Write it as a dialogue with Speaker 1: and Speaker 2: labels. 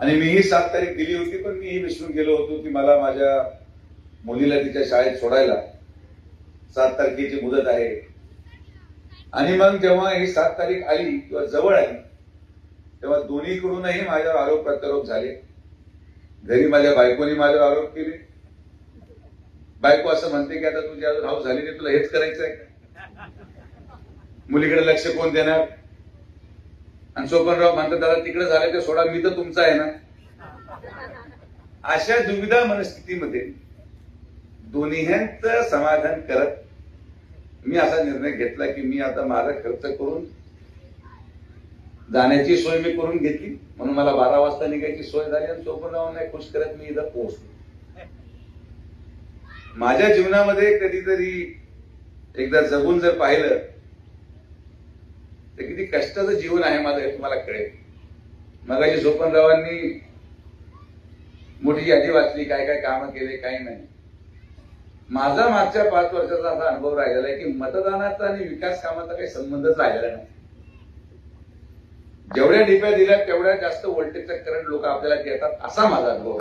Speaker 1: आणि मीही सात तारीख दिली होती पण मीही विसरून गेलो होतो की मला माझ्या मुलीला तिच्या शाळेत सोडायला सात तारखेची मुदत आहे. आणि मग जेव्हा ही सात तारीख आली किंवा जवळ आली तेव्हा दोन्हीकडूनही माझ्यावर आरोप प्रत्यारोप झाले. घरी माझ्या बायकोनी माझ्यावर आरोप केले. बायको असं म्हणते की आता तुझी अजून हाऊस झाली नाही तुला हेच करायचं आहे मुलीकडे लक्ष कोण देणार? आणि सोपनराव म्हणतात दादा तिकडे झालं ते सोडा मी तर तुमचा आहे ना. अशा दुविधा मनस्थितीमध्ये दोन्हीचं समाधान करत मी असा निर्णय घेतला की मी आता माझा खर्च करून जाण्याची सोय मी करून घेतली. म्हणून मला बारा वाजता निघायची सोय झाली आणि सोपनरावांना खुश करत मी इथं पोहोचलो. माझ्या जीवनामध्ये कधीतरी एकदा जगून जर पाहिलं तर किती कष्टाचं जीवन आहे माझं हे तुम्हाला कळेल. मगाशी सोपनरावांनी मोठी यादी वाचली काय काय कामं केले काही नाही. माझा मागच्या पाच वर्षाचा असा अनुभव राहिलेला आहे की मतदानाचा आणि विकास कामाचा काही संबंधच राहिलेला नाही. जेवढ्या डिप्या दिल्या तेवढ्या जास्त व्होल्टेजचा करंट लोक आपल्याला देतात असा माझा अनुभव